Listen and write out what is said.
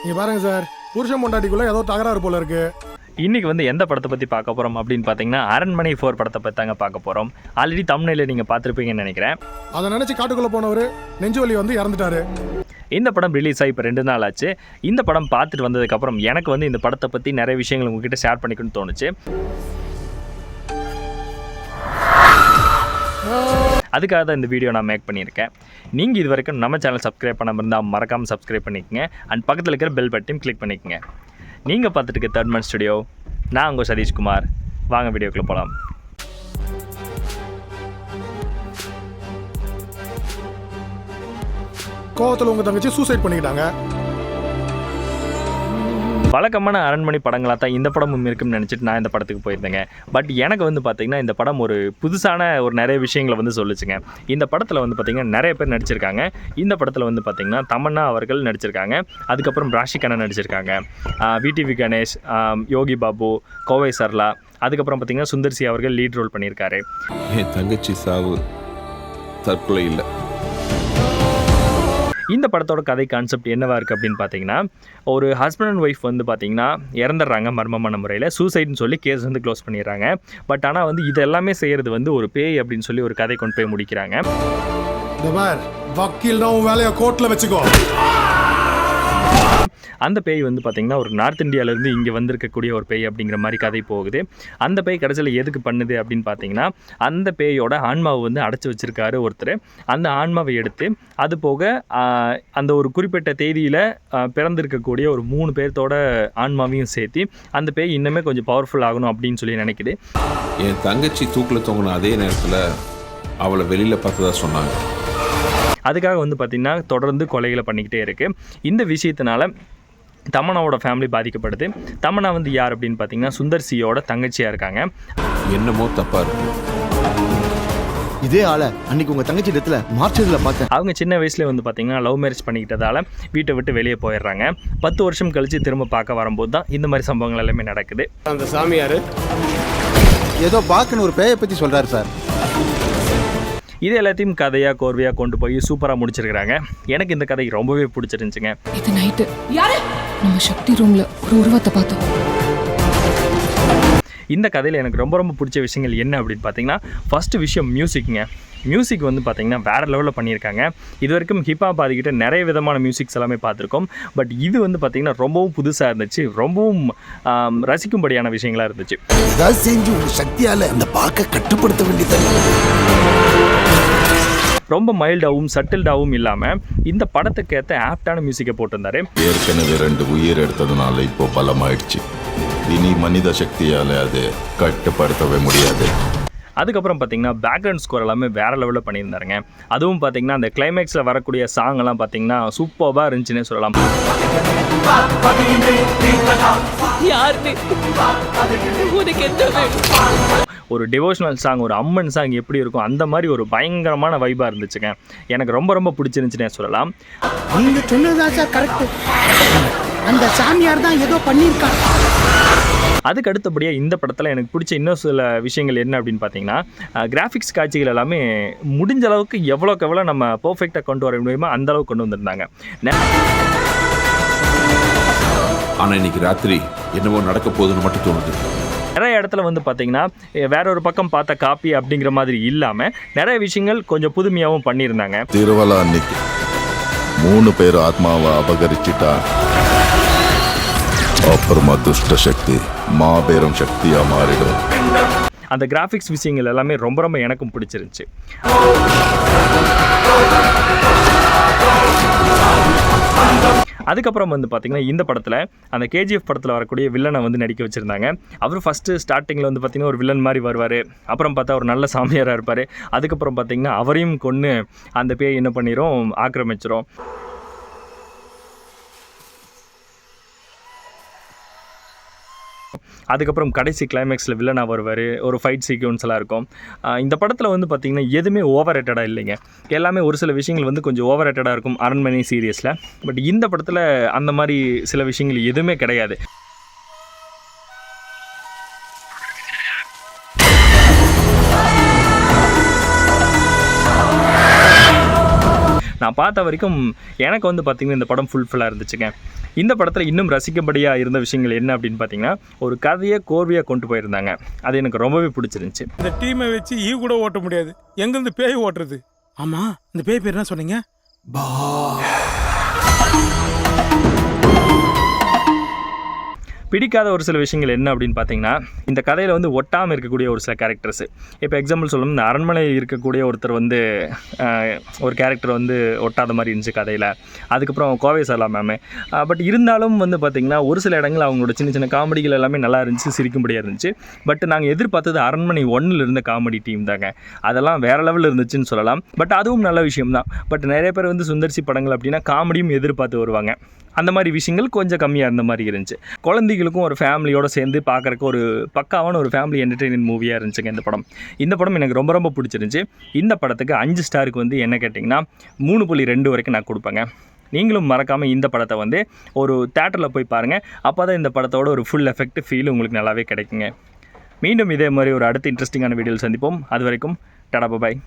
நீங்க பாருங்க சார். புருஷன் பொண்டாட்டிக்குள்ள ஏதோ தகராறு போல இருக்கு. இன்னைக்கு வந்து எந்த படத்தை பற்றி பார்க்க போகிறோம் அப்படின்னு பார்த்தீங்கன்னா அரண்மனை ஃபோர் படத்தை பற்றி தாங்க பார்க்க போகிறோம் ஆல்ரெடி தமிழில் நீங்கள் பார்த்துருப்பீங்கன்னு நினைக்கிறேன். அதை நினைச்சு காட்டுக்குள்ள போனவர் நெஞ்சு வலி வந்து இறந்துட்டாரு. இந்த படம் ரிலீஸ் ஆகி இப்போ ரெண்டு நாள் ஆச்சு. இந்த படம் பார்த்துட்டு வந்ததுக்கப்புறம் எனக்கு வந்து இந்த படத்தை பற்றி நிறைய விஷயங்கள் உங்ககிட்ட ஷேர் பண்ணிக்கணும்னு தோணுச்சு. அதுக்காக தான் இந்த வீடியோ நான் மேக் பண்ணியிருக்கேன். நீங்கள் இது வரைக்கும் நம்ம சேனல் சப்ஸ்கிரைப் பண்ணாமல் இருந்தால் மறக்காமல் சப்ஸ்கிரைப் பண்ணிக்கங்க. அண்ட் பக்கத்தில் இருக்கிற பெல் பட்டையும் கிளிக் பண்ணிக்கங்க. நீங்கள் பார்த்துட்டு இருக்க தேர்ட் மன் ஸ்டுடியோ நான் உங்கள் சதீஷ்குமார். வாங்க வீடியோக்குள்ளே போகலாம் கோவத்தில் உங்கள் தங்கச்சி சூசைட் பண்ணிக்கிட்டாங்க. வழக்கமான அரண்மனை படங்களாக தான் இந்த படமும் இருக்குன்னு நினச்சிட்டு நான் இந்த படத்துக்கு போயிருந்தேங்க. பட் எனக்கு வந்து பார்த்திங்கன்னா இந்த படம் ஒரு புதுசான ஒரு நிறைய விஷயங்களை வந்து சொல்லுச்சுங்க. இந்த படத்தில் வந்து பார்த்திங்கன்னா நிறைய பேர் நடிச்சிருக்காங்க. இந்த படத்தில் வந்து பார்த்திங்கன்னா தமன்னா அவர்கள் நடிச்சிருக்காங்க. அதுக்கப்புறம் ராஷி கண்ணன் நடிச்சிருக்காங்க. விடிவி கணேஷ் யோகி பாபு கோவை சர்லா அதுக்கப்புறம் பார்த்திங்கன்னா சுந்தர்சி அவர்கள் லீட் ரோல் பண்ணியிருக்காரு. என் தங்கச்சி சாவு தற்கொலை இல்லை. இந்த படத்தோட கதை கான்செப்ட் என்னவா இருக்குது அப்படின்னு பார்த்தீங்கன்னா ஒரு ஹஸ்பண்ட் அண்ட் ஒய்ஃப் வந்து பார்த்தீங்கன்னா இறந்துடுறாங்க மர்மமான முறையில். சூசைட்னு சொல்லி கேஸ் வந்து க்ளோஸ் பண்ணிடுறாங்க. பட் ஆனால் வந்து இது எல்லாமே செய்கிறது வந்து ஒரு பேய் அப்படின்னு சொல்லி ஒரு கதை கொண்டு போய் முடிக்கிறாங்க. இந்த மாதிரி வேலையை கோர்ட்டில் வச்சுக்கோ. அந்த பேய் வந்து பார்த்திங்கன்னா ஒரு நார்த் இந்தியாவிலேருந்து இங்கே வந்திருக்கக்கூடிய ஒரு பேய் அப்படிங்கிற மாதிரி கதை போகுது. அந்த பேய் கடைசியில் எதுக்கு பண்ணுது அப்படின்னு பார்த்தீங்கன்னா அந்த பேயோட ஆன்மாவை வந்து அடைச்சி வச்சிருக்காரு ஒருத்தர். அந்த ஆன்மாவை எடுத்து அது போக அந்த ஒரு குறிப்பிட்ட தேதியில் பிறந்திருக்கக்கூடிய ஒரு மூணு பேர்த்தோட ஆன்மாவையும் சேர்த்து அந்த பேய் இன்னுமே கொஞ்சம் பவர்ஃபுல் ஆகணும் அப்படின்னு சொல்லி நினைக்குது. என் தங்கச்சி தூக்கில் தொங்கின அதே நேரத்தில் அவளை வெளியில் பார்த்ததா சொன்னாங்க. அதுக்காக வந்து பார்த்திங்கன்னா தொடர்ந்து கொலைகளை பண்ணிக்கிட்டே இருக்குது இந்த விஷயத்தினால தமனாவோட ஃபேமிலி பாதிக்கப்படுது. தமனா வந்து யார் அப்படின்னு பார்த்தீங்கன்னா சுந்தர் சியோட தங்கச்சியாக இருக்காங்க. என்னமோ தப்பாக இருக்கு. இதே ஆளை அன்னைக்கு உங்க தங்கச்சி இடத்துல மார்ச்சதுல பார்த்தேன். அவங்க சின்ன வயசுலேயே வந்து பார்த்தீங்கன்னா லவ் மேரேஜ் பண்ணிக்கிட்டதால வீட்டை விட்டு வெளியே போயிடுறாங்க. பத்து வருஷம் கழித்து திரும்ப பார்க்க வரும்போது தான் இந்த மாதிரி சம்பவங்கள் எல்லாமே நடக்குது. அந்த சாமியார். ஏதோ பாக்குன்னு ஒரு பேயை பத்தி சொல்றாரு சார். இது எல்லாத்தையும் கதையாக கோர்வையாக கொண்டு போய் சூப்பராக முடிச்சிருக்கிறாங்க. எனக்கு இந்த கதை ரொம்பவே பிடிச்சிருந்துச்சுங்க. இது நைட்டு நம்ம சக்தி ரூம்ல ஒரு உருவத்தை பார்த்தோம். இந்த கதையில் எனக்கு ரொம்ப ரொம்ப பிடிச்ச விஷயங்கள் என்ன அப்படின்னு பார்த்தீங்கன்னா ஃபஸ்ட்டு விஷயம் மியூசிக்ங்க மியூசிக் வந்து பார்த்தீங்கன்னா வேறு லெவலில் பண்ணியிருக்காங்க. இது வரைக்கும் ஹிப்ஹாப் பாதிக்கிட்ட நிறைய விதமான மியூசிக்ஸ் எல்லாமே பார்த்துருக்கோம். பட் இது வந்து பார்த்தீங்கன்னா ரொம்பவும் புதுசாக இருந்துச்சு. ரொம்பவும் ரசிக்கும்படியான விஷயங்களாக இருந்துச்சு. ஏதாவது செஞ்சு உங்க சக்தியால அந்த பார்க்க கட்டுப்படுத்த வேண்டியது ரொம்ப மைல்டாகவும் சட்டில்டாகவும் இல்லாமல் இந்த படத்துக்கு ஏற்ற ஆப்டான மியூசிக்கை போட்டிருந்தாரு. ஏற்கனவே ரெண்டு உயிர் எடுத்ததுனால இப்போ பலமாயிடுச்சு. இனி மனித சக்தியால அது கட்டுப்படுத்தவே முடியாது. அதுக்கப்புறம் பார்த்தீங்கன்னா பேக்ரவுண்ட் ஸ்கோர் எல்லாமே வேறு லெவலில் பண்ணியிருந்தாருங்க. அதுவும் பார்த்தீங்கன்னா அந்த கிளைமேக்ஸில் வரக்கூடிய சாங் எல்லாம் பார்த்தீங்கன்னா சூப்பராக இருந்துச்சுன்னே சொல்லலாம். வேணும் ஒரு டிவோஷனல் சாங் ஒரு அம்மன் சாங் எப்படி இருக்கும் அந்த மாதிரி ஒரு பயங்கரமான வைபாக இருந்துச்சுங்க. எனக்கு ரொம்ப ரொம்ப பிடிச்சிருந்துச்சுன்னே சொல்லலாம். நீங்க சொன்னதுதான் சார் கரெக்ட் அந்த சாமியார் தான் ஏதோ பண்ணியிருக்காங்க அதுக்கு அடுத்தபடியாக இந்த படத்தில் எனக்கு பிடிச்ச இன்னும் சில விஷயங்கள் என்ன அப்படின்னு பார்த்தீங்கன்னா கிராஃபிக்ஸ் காட்சிகள் எல்லாமே முடிஞ்ச அளவுக்கு எவ்வளோக்கு எவ்வளோ நம்ம பர்ஃபெக்டாக கொண்டு வர முடியுமோ அந்த அளவுக்கு கொண்டு வந்திருந்தாங்க. ஆனால் இன்னைக்கு ராத்திரி என்னவோ நடக்க போகுதுன்னு மட்டும் தோணுது. நிறைய இடத்துல வந்து பார்த்தீங்கன்னா வேற ஒரு பக்கம் பார்த்த காப்பி அப்படிங்கிற மாதிரி இல்லாமல் நிறைய விஷயங்கள் கொஞ்சம் புதுமையாகவும் பண்ணியிருந்தாங்க. திருவலா அன்னைக்கு மூணு பேர் ஆத்மாவை அபகரிச்சிட்டா. அப்புறமா துஷ்ட சக்தி மாபெரும் சக்தியா மாறிடும். அந்த கிராஃபிக்ஸ் விஷயங்கள் எல்லாமே ரொம்ப ரொம்ப எனக்கும் பிடிச்சிருந்துச்சு. அதுக்கப்புறம் வந்து பார்த்திங்கன்னா இந்த படத்தில் அந்த கேஜிஎஃப் படத்தில் வரக்கூடிய வில்லனை வந்து நடிக்க வச்சுருந்தாங்க. அவர் ஃபஸ்ட்டு ஸ்டார்டிங்கில் வந்து பார்த்திங்கன்னா ஒரு வில்லன் மாதிரி வருவார். அப்புறம் பார்த்தா ஒரு நல்ல சாமியாராக இருப்பார். அதுக்கப்புறம் பார்த்திங்கன்னா அவரையும் கொன்று அந்த பேய் என்ன பண்ணிடும் ஆக்கிரமிச்சிரும். அதுக்கப்புறம் கடைசி கிளைமேக்ஸில் வில்லனாக வருவார் ஒரு ஃபைட் சீக்வன்ஸ்லாம் இருக்கும். இந்த படத்தில் வந்து பார்த்திங்கன்னா எதுவுமே ஓவர் ரேட்டடாக இல்லைங்க. எல்லாமே ஒரு சில விஷயங்கள் வந்து கொஞ்சம் ஓவர் ரேட்டடாக இருக்கும் அரண்மனை சீரியஸில் பட் இந்த படத்தில் அந்த மாதிரி சில விஷயங்கள் எதுவுமே கிடையாது. நான் நான் பார்த்த வரைக்கும் எனக்கு வந்து பார்த்திங்கன்னா இந்த படம் ஃபுல்ஃபில்லாக இருந்துச்சுங்க. இந்த படத்தில் இன்னும் ரசிக்கபடியாக இருந்த விஷயங்கள் என்ன அப்படின்னு பார்த்தீங்கன்னா ஒரு கதையை கோர்வையாக கொண்டு போயிருந்தாங்க. அது எனக்கு ரொம்பவே பிடிச்சிருந்துச்சி. இந்த டீமை வச்சு ஈ கூட ஓட்ட முடியாது. எங்கேருந்து பேய் ஓட்டுறது? ஆமாம் இந்த பேய் பேர் என்ன சொன்னீங்க? பிடிக்காத ஒரு சில விஷயங்கள் என்ன அப்படின்னு பார்த்தீங்கன்னா இந்த கதையில் வந்து ஒட்டாமல் இருக்கக்கூடிய ஒரு சில கேரக்டர்ஸ் இப்போ எக்ஸாம்பிள் சொல்லணும் இந்த அரண்மனையில் இருக்கக்கூடிய ஒருத்தர் வந்து ஒரு கேரக்டர் வந்து ஒட்டாத மாதிரி இருந்துச்சு கதையில். அதுக்கப்புறம் கோவை சரலா மேமு. பட் இருந்தாலும் வந்து பார்த்திங்கன்னா ஒரு சில இடங்கள் அவங்களோட சின்ன சின்ன காமெடிகள் எல்லாமே நல்லா இருந்துச்சு சிரிக்கும்படியாக இருந்துச்சு. பட் நாங்கள் எதிர்பார்த்தது அரண்மனை ஒன்றில் இருந்த காமெடி டீம் தாங்க. அதெல்லாம் வேறு லெவலில் இருந்துச்சுன்னு சொல்லலாம். பட் அதுவும் நல்ல விஷயம் தான் பட் நிறைய பேர் வந்து சுந்தர்சி படங்கள் அப்படின்னா காமெடியும் எதிர்பார்த்து வருவாங்க. அந்த மாதிரி விஷயங்கள் கொஞ்சம் கம்மியாக இருந்த மாதிரி இருந்துச்சு. குழந்தைகளுக்கும் ஒரு ஃபேமிலியோடு சேர்ந்து பார்க்குறக்கு ஒரு பக்காவான ஒரு ஃபேமிலி என்டர்டெயின்மெண்ட் மூவியாக இருந்துச்சுங்க இந்த படம். இந்த படம் எனக்கு ரொம்ப ரொம்ப பிடிச்சிருந்துச்சி. இந்த படத்துக்கு அஞ்சு ஸ்டாருக்கு வந்து என்ன கேட்டிங்கன்னா மூணு புள்ளி ரெண்டு வரைக்கும் நான் கொடுப்பேங்க. நீங்களும் மறக்காமல் இந்த படத்தை வந்து ஒரு தேட்டரில் போய் பாருங்கள் அப்போ தான் இந்த படத்தோட ஒரு ஃபுல் எஃபெக்ட் ஃபீல் உங்களுக்கு நல்லாவே கிடைக்குங்க. மீண்டும் இதே மாதிரி ஒரு அடுத்த இன்ட்ரெஸ்டிங்கான வீடியோவில் சந்திப்போம். அது வரைக்கும் டடா பாய்